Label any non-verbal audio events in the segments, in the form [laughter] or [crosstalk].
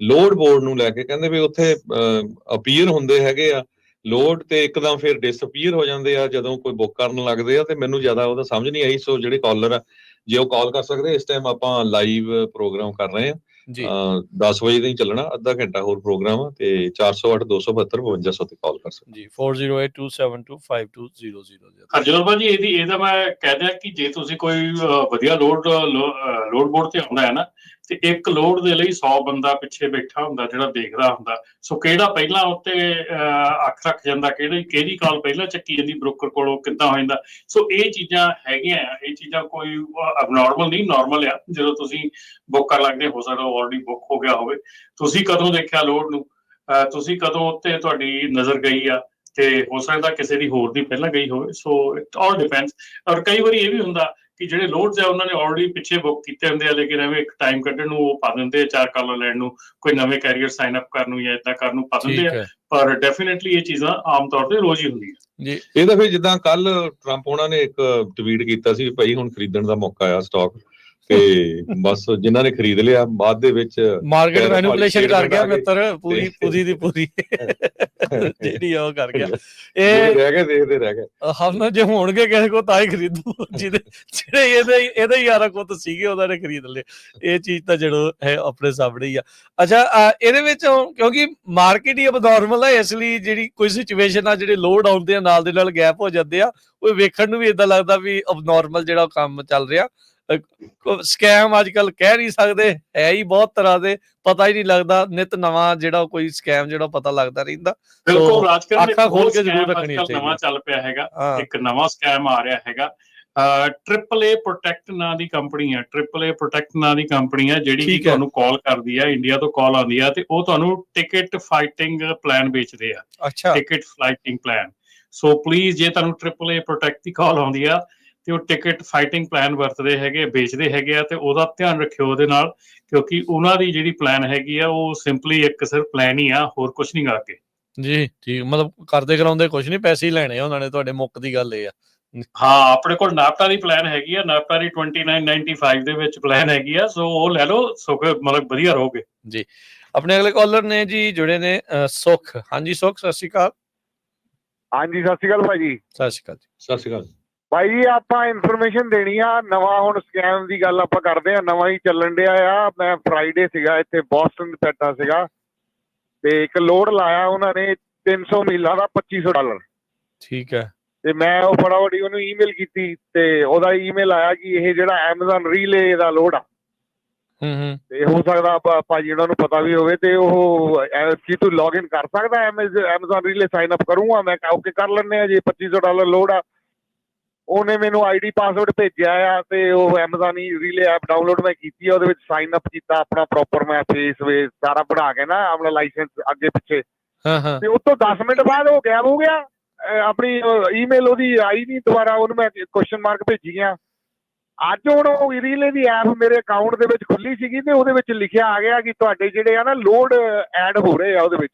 Load board ਨੂੰ ਲੈ ਕੇ ਕਹਿੰਦੇ ਵੀ ਉੱਥੇ ਅਪੀਅਰ ਹੁੰਦੇ ਹੈਗੇ ਆ। ਲੋਡ ਤੇ ਇੱਕਦਮ ਫਿਰ ਡਿਸਅਪੀਅਰ ਹੋ ਜਾਂਦੇ ਆ ਜਦੋਂ ਕੋਈ ਬੁੱਕ ਕਰਨ ਲੱਗਦੇ ਆ ਤੇ ਮੈਨੂੰ ਜ਼ਿਆਦਾ ਉਹਦਾ ਸਮਝ ਨਹੀਂ ਆਈ ਸੋ ਜਿਹੜੇ ਕਾਲਰ ਆ ਜੇ ਉਹ ਕਾਲ ਕਰ ਸਕਦੇ ਇਸ ਟਾਈਮ ਆਪਾਂ ਲਾਈਵ ਪ੍ਰੋਗਰਾਮ ਕਰ ਰਹੇ ਆ। ਜੀ। ਅਹ 10 ਵਜੇ ਤੋਂ ਹੀ ਚੱਲਣਾ ਅੱਧਾ ਘੰਟਾ ਹੋਰ ਪ੍ਰੋਗਰਾਮ ਆ ਤੇ 408 272 5200 ਤੇ ਕਾਲ ਕਰ ਸਕਦੇ। ਜੀ 4082725200 ਜੀ। ਹਰਜੋਤ ਭਾਜੀ ਇਹਦੀ ਇਹਦਾ ਮੈਂ ਕਹਿ ਦਿਆਂ ਕਿ ਜੇ ਤੁਸੀਂ ਕੋਈ ਵਧੀਆ ਲੋਡ ਲੋਡ ਬੋਰਡ ਤੇ ਆਉਂਦਾ ਹੈ ਨਾ ਤੇ ਇੱਕ ਲੋਡ ਦੇ ਲਈ 100 ਬੰਦਾ ਪਿੱਛੇ ਬੈਠਾ ਹੁੰਦਾ ਜਿਹੜਾ ਦੇਖਦਾ ਹੁੰਦਾ। ਸੋ ਕਿਹੜਾ ਪਹਿਲਾਂ ਉੱਤੇ ਅੱਖ ਰੱਖ ਜਾਂਦਾ ਕਿਹੜੀ ਕਿਹਦੀ ਕਾਲ ਪਹਿਲਾਂ ਚੱਕੀ ਜਾਂਦੀ ਬ੍ਰੋਕਰ ਕੋਲੋਂ ਕਿੱਦਾਂ ਹੋ ਜਾਂਦਾ? ਸੋ ਇਹ ਚੀਜ਼ਾਂ ਹੈਗੀਆਂ ਇਹ ਚੀਜ਼ਾਂ ਕੋਈ ਅਬਨੋਰਮਲ ਨਹੀਂ ਨਾਰਮਲ ਆ। ਜਦੋਂ ਤੁਸੀਂ ਬੁੱਕ ਕਰ ਲੱਗਦੇ ਹੋ ਸਕਦਾ ਆਲਰੇਡੀ ਬੁੱਕ ਹੋ ਗਿਆ ਹੋਵੇ। ਤੁਸੀਂ ਕਦੋਂ ਦੇਖਿਆ ਲੋਡ ਨੂੰ? ਅਹ, ਤੁਸੀਂ ਕਦੋਂ ਉੱਤੇ ਤੁਹਾਡੀ ਨਜ਼ਰ ਗਈ ਆ? ਤੇ ਹੋ ਸਕਦਾ ਕਿਸੇ ਦੀ ਹੋਰ ਦੀ ਪਹਿਲਾਂ ਗਈ ਹੋਵੇ। ਸੋ ਇਟ ਆਲ ਡਿਪੈਂਡਸ ਔਰ ਕਈ ਵਾਰੀ ਇਹ ਵੀ ਹੁੰਦਾ ਕਿ ਜਿਹੜੇ ਲੋਡਸ ਆ ਉਹਨਾਂ ਨੇ ਆਲਰੇਡੀ ਪਿੱਛੇ ਬੁੱਕ ਕੀਤੇ ਹੁੰਦੇ ਆ ਲੇਕਿਨ ਐਵੇਂ ਇੱਕ ਟਾਈਮ ਕੱਢਣ ਨੂੰ ਉਹ ਪਾ ਦਿੰਦੇ ਆ ਚਾਰ ਕਾਲਰ ਲੈਣ ਨੂੰ ਕੋਈ ਨਵੇਂ ਕੈਰੀਅਰ ਸਾਈਨ ਅਪ ਕਰਨ ਨੂੰ ਜਾਂ ਇਦਾਂ ਕਰਨ ਨੂੰ ਪਾ ਦਿੰਦੇ ਆ ਪਰ ਡੈਫੀਨਿਟਲੀ ਇਹ ਚੀਜ਼ਾਂ ਆਮ ਤੌਰ ਤੇ ਰੋਜ਼ ਹੀ ਹੁੰਦੀਆਂ। ਜੀ। ਇਹ ਤਾਂ ਫਿਰ ਜਿੱਦਾਂ ਕੱਲ ਟਰੰਪ ਉਹਨਾਂ ਨੇ ਇੱਕ ਟਵੀਟ ਕੀਤਾ ਸੀ ਵੀ ਭਾਈ ਹੁਣ ਖਰੀਦਣ ਦਾ ਮੌਕਾ ਆ ਸਟਾਕ ਤੇ ਬਸ ਜਿਨ੍ਹਾਂ ਨੇ ਖਰੀਦ ਲਿਆ ਬਾਅਦ ਦੇ ਵਿੱਚ ਮਾਰਕੀਟ ਮੈਨੂਪੂਲੇਸ਼ਨ ਕਰ ਗਿਆ। ਮਿੱਤਰ ਪੂਰੀ ਪੂਰੀ ਦੀ ਪੂਰੀ। [laughs] [laughs] ਜਿਹੜੀ ਉਹ ਕਰ ਗਿਆ। ਇਹ ਰਹਿ ਗਏ ਦੇਖਦੇ ਰਹਿ ਗਏ। ਹਮ ਜੇ ਹੋਣਗੇ ਕਿਸੇ ਕੋ ਤਾਂ ਹੀ ਖਰੀਦੂ। ਜਿਹਦੇ ਜਿਹੜੇ ਇਹਦੇ ਇਹਦੇ ਯਾਰਾ ਕੋ ਤਾਂ ਸੀਗੇ ਉਹਨਾਂ ਨੇ ਖਰੀਦ ਲਏ। ਇਹ ਚੀਜ਼ ਤਾਂ ਜਿਹੜੋ ਹੈ ਆਪਣੇ ਸਾਹਮਣੇ ਹੀ ਆ। ਅੱਛਾ ਇਹਦੇ ਵਿੱਚ ਕਿਉਂਕਿ ਮਾਰਕੀਟ ਹੀ ਅਬਨੋਰਮਲ ਹੈ ਇਸ ਲਈ ਜਿਹੜੀ ਕੋਈ ਸਿਚੁਏਸ਼ਨ ਆ ਜਿਹੜੇ ਲੋਡ ਆਉਂਦੇ ਆ ਨਾਲ ਦੇ ਨਾਲ ਗੈਪ ਹੋ ਜਾਂਦੇ ਆ ਉਹ ਵੇਖਣ ਨੂੰ ਵੀ ਇਦਾਂ ਲੱਗਦਾ ਵੀ ਅਬਨੋਰਮਲ ਜਿਹੜਾ ਕੰਮ ਚੱਲ ਰਿਹਾ। ਸਕੈਮ ਅੱਜ ਕੱਲ ਕਹਿ ਨਹੀਂ ਸਕਦੇ ਹੈ ਹੀ ਬਹੁਤ ਤਰ੍ਹਾਂ ਦੇ ਪਤਾ ਹੀ ਨਹੀਂ ਲੱਗਦਾ ਨਿਤ ਨਵਾਂ ਜਿਹੜਾ ਕੋਈ ਸਕੈਮ ਜਿਹੜਾ ਪਤਾ ਲੱਗਦਾ ਰਹਿੰਦਾ। ਬਿਲਕੁਲ ਰਾਜਕਰਨ ਅੱਖਾਂ ਖੋਲ ਕੇ ਜ਼ਰੂਰ ਰੱਖਣੀਆਂ ਨਵਾਂ ਚਾਹੀਦੀਆਂ। ਚੱਲ ਪਿਆ ਹੈਗਾ ਇੱਕ ਨਵਾਂ ਸਕੈਮ ਆ ਰਿਹਾ ਹੈਗਾ। ਟ੍ਰਿਪਲ ਏ ਪ੍ਰੋਟੈਕਟ ਨਾਂ ਦੀ ਕੰਪਨੀ ਹੈ ਟ੍ਰਿਪਲ ਏ ਪ੍ਰੋਟੈਕਟ ਨਾਂ ਦੀ ਕੰਪਨੀ ਹੈ ਜਿਹੜੀ ਕਿ। ਤੁਹਾਨੂੰ ਕਾਲ ਕਰਦੀ ਹੈ ਇੰਡੀਆ ਤੋਂ ਕਾਲ ਆਉਂਦੀ ਹੈ ਤੇ ਉਹ ਤੁਹਾਨੂੰ ਟਿਕਟ ਫਾਈਟਿੰਗ ਪਲਾਨ ਵੇਚਦੇ ਆ। ਅੱਛਾ। ਟਿਕਟ ਫਲਾਈਟਿੰਗ ਪਲਾਨ ਸੋ ਪਲੀਜ਼ ਜੇ ਤੁਹਾਨੂੰ ਟ੍ਰਿਪਲ ਏ ਪ੍ਰੋਟੈਕਟ ਦੀ ਕਾਲ ਆਉਂਦੀ ਆ ਤੇ ਉਹ ਟਿਕਟ ਫਾਈਟਿੰਗ ਪਲਾਨ ਵਰਤਦੇ ਹੈਗੇ ਵੇਚਦੇ ਹੈਗੇ ਆ ਤੇ ਉਹਦਾ ਧਿਆਨ ਰੱਖਿਓ ਉਹਦੇ ਨਾਲ ਕਿਉਂਕਿ ਉਹਨਾਂ ਦੀ ਜਿਹੜੀ ਪਲਾਨ ਹੈਗੀ ਆ ਉਹ ਸਿੰਪਲੀ ਇੱਕ ਸਿਰਫ ਪਲਾਨ ਹੀ ਆ ਹੋਰ ਕੁਝ ਨਹੀਂ ਗਾ ਅੱਗੇ ਜੀ ਠੀਕ ਮਤਲਬ ਕਰਦੇ ਕਰਾਉਂਦੇ ਕੁਝ ਨਹੀਂ ਪੈਸੇ ਹੀ ਲੈਣੇ ਉਹਨਾਂ ਨੇ ਤੁਹਾਡੇ ਮੁੱਕ ਦੀ ਗੱਲ ਇਹ ਆ। ਹਾਂ ਆਪਣੇ ਕੋਲ ਨਾਪਟਾ ਦੀ ਪਲਾਨ ਹੈਗੀ ਆ ਨਾਪਟਾ ਦੀ 2995 ਦੇ ਵਿੱਚ ਪਲਾਨ ਹੈਗੀ ਆ ਸੋ ਉਹ ਲੈ ਲਓ ਸੋ ਕਿ ਮਤਲਬ ਵਧੀਆ ਰਹੋਗੇ। ਆਪਣੇ ਅਗਲੇ ਕਾਲਰ ਨੇ ਜੀ ਜੁੜੇ ਨੇ ਸੁਖ। ਹਾਂਜੀ ਸੁਖ ਸਤਿ ਸ਼੍ਰੀ ਅਕਾਲ। ਹਾਂਜੀ ਸਤਿ ਸ਼੍ਰੀ ਅਕਾਲ ਭਾਈ ਜੀ। ਸਤਿ ਸ਼੍ਰੀ ਅਕਾਲ ਜੀ। ਸਤਿ ਸ਼੍ਰੀ ਅਕਾਲ। ਭਾਈ ਜੀ ਆਪਾਂ ਇਨਫੋਰਮੇਸ਼ਨ ਦੇਣੀ ਆ। ਨਵਾਂ ਹੁਣ ਸਕੈਮ ਦੀ ਗੱਲ ਆਪਾਂ ਕਰਦੇ ਆ। ਨਵਾਂ ਹੀ ਚੱਲਣ ਡਿਆ ਆ। ਮੈਂ ਫਰਾਈਡੇ ਸੀਗਾ ਇੱਥੇ ਬੋਸਟਨ ਪੈਟਾ ਸੀਗਾ। ਤੇ ਇੱਕ ਲੋਡ ਲਾਇਆ ਉਹਨਾਂ ਨੇ 300 ਮੀਲਾਂ ਦਾ 2500 ਡਾਲਰ। ਠੀਕ ਹੈ। ਤੇ ਮੈਂ ਉਹ ਫਟਾਫਟ ਉਹਨੂੰ ਈਮੇਲ ਕੀਤੀ ਤੇ ਉਹਦਾ ਈਮੇਲ ਆਇਆ ਕਿ ਇਹ ਜਿਹੜਾ Amazon ਰੀਲੇ ਦਾ ਲੋਡ ਆ। ਹੂੰ ਹੂੰ। ਤੇ ਹੋ ਸਕਦਾ ਭਾਜੀ ਉਹਨਾਂ ਨੂੰ ਪਤਾ ਵੀ ਹੋਵੇ ਤੇ ਉਹ ਕੀ ਤੂੰ ਲੌਗਇਨ ਕਰ ਸਕਦਾ Amazon ਰੀਲੇ ਸਾਈਨ ਅਪ ਕਰੂੰਗਾ? ਮੈਂ ਓਕੇ ਕਰ ਲੈਣੇ ਆ ਜੀ 2500 ਡਾਲਰ ਲੋਡ ਆ। ਉਹਨੇ ਮੈਨੂੰ ਆਈਡੀ ਪਾਸਵਰਡ ਭੇਜਿਆ ਆ ਤੇ ਉਹ ਹੀ ਰੀਲੇ ਐਪ ਡਾਊਨਲੋਡ ਮੈਂ ਕੀਤੀ ਆ ਉਹਦੇ ਵਿੱਚ ਸਾਈਨ ਅਪ ਕੀਤਾ ਆਪਣਾ ਪ੍ਰੋਪਰ ਮੈਂ ਫੇਸ ਵੇ ਸਾਰਾ ਬਣਾ ਕੇ ਨਾ ਆਪਣਾ ਲਾਇਸੈਂਸ ਅੱਗੇ ਪਿੱਛੇ। ਹਾਂ ਹਾਂ। ਤੇ ਉਸ ਤੋਂ 10 ਮਿੰਟ ਬਾਅਦ ਉਹ ਗਾਇਬ ਹੋ ਗਿਆ। ਆਪਣੀ ਈਮੇਲ ਉਹਦੀ ਆਈ ਨਹੀਂ ਦੁਬਾਰਾ ਉਹਨੂੰ ਮੈਂ ਕੁਐਸਚਨ ਮਾਰਕ ਭੇਜੀ ਗਿਆ। ਅੱਜ ਹੁਣ ਉਹ ਰੀਲੇ ਦੀ ਐਪ ਮੇਰੇ ਅਕਾਊਂਟ ਦੇ ਵਿੱਚ ਖੁੱਲੀ ਸੀਗੀ ਤੇ ਉਹਦੇ ਵਿੱਚ ਲਿਖਿਆ ਆ ਗਿਆ ਕਿ ਤੁਹਾਡੇ ਜਿਹੜੇ ਆ ਨਾ ਲੋਡ ਐਡ ਹੋ ਰਹੇ ਆ ਉਹਦੇ ਵਿੱਚ।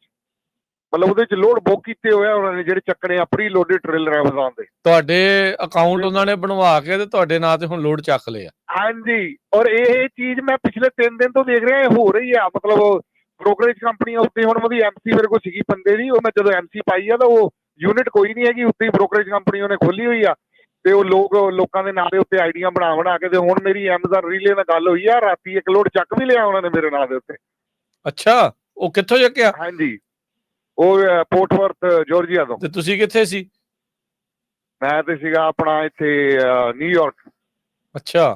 ਮਤਲਬ ਉਹਦੇ ਵਿੱਚ ਲੋਡ ਬੁੱਕ ਕੀਤੇ ਹੋਏ ਆ ਉਹਨਾਂ ਨੇ ਜਿਹੜੇ ਚੱਕਣੇ ਆ ਪ੍ਰੀ ਲੋਡਡ ਟ੍ਰੇਲਰ ਐਮਾਜ਼ਨ ਦੇ। ਤੁਹਾਡੇ ਅਕਾਊਂਟ ਉਹਨਾਂ ਨੇ ਬਣਵਾ ਕੇ ਤੇ ਤੁਹਾਡੇ ਨਾਂ ਤੇ ਹੁਣ ਲੋਡ ਚੱਕ ਲਿਆ ਹਾਂਜੀ ਔਰ ਇਹ ਚੀਜ਼ ਮੈਂ ਪਿਛਲੇ 3 ਦਿਨ ਤੋਂ ਦੇਖ ਰਿਹਾ ਇਹ ਹੋ ਰਹੀ ਆ। ਮਤਲਬ ਬ੍ਰੋਕਰੇਜ ਕੰਪਨੀਆਂ ਉੱਤੇ ਹੁਣ ਉਹਦੀ ਐਮਸੀ ਮੇਰੇ ਕੋਲ ਸੀਗੀ ਬੰਦੇ ਦੀ ਉਹ ਮੈਂ ਜਦੋਂ ਐਮਸੀ ਪਾਈ ਆ ਤਾਂ ਉਹ ਯੂਨਿਟ ਕੋਈ ਨਹੀਂ ਹੈਗੀ ਉੱਤੇ ਬ੍ਰੋਕਰੇਜ ਕੰਪਨੀ ਉਹਨੇ ਖੋਲੀ ਹੋਈ ਆ। ਤੇ ਉਹ ਲੋਕ ਲੋਕਾਂ ਦੇ ਨਾਂ ਦੇ ਉੱਤੇ ਆਈਡੀਆਂ ਬਣਾ ਬਣਾ ਕੇ ਤੇ ਹੁਣ ਮੇਰੀ ਐਮਾਜ਼ਨ ਰੀਲੇ ਨਾਲ ਗੱਲ ਹੋਈ ਆ ਰਾਤੀ ਇੱਕ ਲੋਡ ਚੱਕ ਵੀ ਲਿਆ ਉਹਨਾਂ ਨੇ ਮੇਰੇ ਨਾਂ ਦੇ ਉੱਤੇ। ਅੱਛਾ ਉਹ ਕਿੱਥੋਂ ਚੱਕਿਆ? ਹਾਂਜੀ। ਉਹ ਪੋਰਟਵਰਥ ਜਾਰਜੀਆ ਤੋਂ। ਤੇ ਤੁਸੀਂ ਕਿੱਥੇ ਸੀ? ਮੈਂ ਤੇ ਸੀਗਾ ਆਪਣਾ ਇੱਥੇ ਨਿਊਯਾਰਕ ਅੱਛਾ।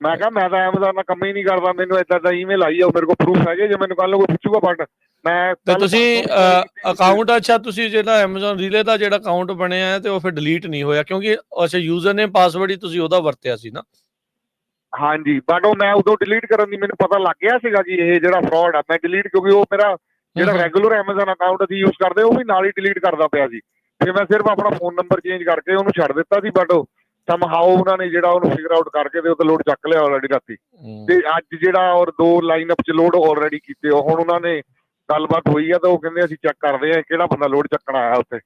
ਮੈਂ ਕਿਹਾ ਮੈਂ ਤਾਂ ਐਮਾਜ਼ਨ ਨਾਲ ਕੰਮ ਹੀ ਨਹੀਂ ਕਰਦਾ ਮੈਨੂੰ ਏਦਾਂ ਦਾ ਈਮੇਲ ਆਈ ਆ ਮੇਰੇ ਕੋਲ ਪ੍ਰੂਫ ਹੈਗੇ ਜੇ ਮੈਨੂੰ ਕੱਲ ਨੂੰ ਕੋਈ ਪੁੱਛੂਗਾ ਬਟ ਮੈਂ ਤੇ ਤੁਸੀਂ। ਅਕਾਊਂਟ ਅੱਛਾ ਤੁਸੀਂ ਜਿਹੜਾ Amazon ਰੀਲੇ ਦਾ ਜਿਹੜਾ ਅਕਾਊਂਟ ਬਣਿਆ ਹੈ ਤੇ ਉਹ ਫਿਰ ਡਿਲੀਟ ਨਹੀਂ ਹੋਇਆ ਕਿਉਂਕਿ ਅੱਛਾ ਯੂਜ਼ਰ ਨੇ ਪਾਸਵਰਡ ਹੀ ਤੁਸੀਂ ਉਹਦਾ ਵਰਤਿਆ ਸੀ ਨਾ। ਹਾਂਜੀ ਬਟ ਉਹ ਮੈਂ ਉਦੋਂ ਡਿਲੀਟ ਕਰਨ ਦੀ ਮੈਨੂੰ ਪਤਾ ਲੱਗ ਗਿਆ ਸੀਗਾ ਕਿ ਇਹ ਜਿਹੜਾ ਫਰਾਡ ਆ ਮੈਂ ਡਿਲੀਟ ਕਿਉਂਕਿ ਉਹ ਮੇਰਾ ਜਿਹੜਾ। ਰੈਗੂਲਰ Amazon ਅਕਾਊਂਟ ਅਸੀਂ ਯੂਜ਼ ਕਰਦੇ ਉਹ ਵੀ ਨਾਲ ਹੀ ਡਿਲੀਟ ਕਰਦਾ ਪਿਆ ਸੀ ਫਿਰ ਮੈਂ ਸਿਰਫ ਆਪਣਾ ਫੋਨ ਨੰਬਰ ਚੇਂਜ ਕਰਕੇ ਉਹਨੂੰ ਛੱਡ ਦਿੱਤਾ ਸੀ ਬਟ ਸਮ ਹਾਉ ਉਹਨਾਂ ਨੇ ਜਿਹੜਾ ਉਹਨੂੰ ਫਿਗਰ ਆਊਟ ਕਰਕੇ ਤੇ ਉਹ ਤੇ ਲੋਡ ਚੱਕ ਲਿਆ ਆਲਰੇਡੀ ਰਾਤੀ। ਤੇ ਅੱਜ ਜਿਹੜਾ ਔਰ ਦੋ ਲਾਈਨ ਅਪ ਚ ਲੋਡ ਆਲਰੇਡੀ ਕੀਤੇ ਉਹ ਹੁਣ ਉਹਨਾਂ ਨੇ ਗੱਲਬਾਤ ਹੋਈ ਆ ਤਾਂ ਉਹ ਕਹਿੰਦੇ ਅਸੀਂ ਚੈੱਕ ਕਰਦੇ ਆ ਕਿਹੜਾ ਬੰਦਾ ਲੋਡ ਚੱਕਣ ਆਇਆ ਉੱਥੇ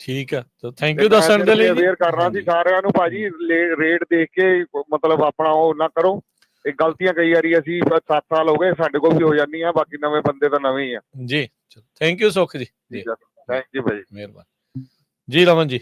ਠੀਕ ਹੈ ਤਾਂ ਥੈਂਕ ਯੂ ਦੱਸਣ ਦੇ ਲਈ। ਅਵੇਅਰ ਕਰਨਾ ਸੀ। ਸਾਰਿਆਂ ਨੂੰ ਭਾਜੀ ਰੇਟ ਦੇਖ ਕੇ ਮਤਲਬ ਆਪਣਾ ਉਹ ਨਾ ਕਰੋ ਇਹ ਗਲਤੀਆਂ ਕਈ ਵਾਰੀ ਅਸੀਂ 7 ਸਾਲ ਹੋ ਗਏ ਸਾਡੇ ਕੋਲ ਵੀ ਹੋ ਜਾਂਦੀਆਂ ਬਾਕੀ ਨਵੇਂ ਬੰਦੇ ਤਾਂ ਨਵੇਂ ਹੀ ਆ। ਜੀ ਥੈਂਕ ਯੂ ਸੁਖ ਜੀ। ਜੀ ਥੈਂਕ ਯੂ ਭਾਈ। ਮਿਹਰਬਾਨੀ। ਜੀ ਰਮਨ ਜੀ।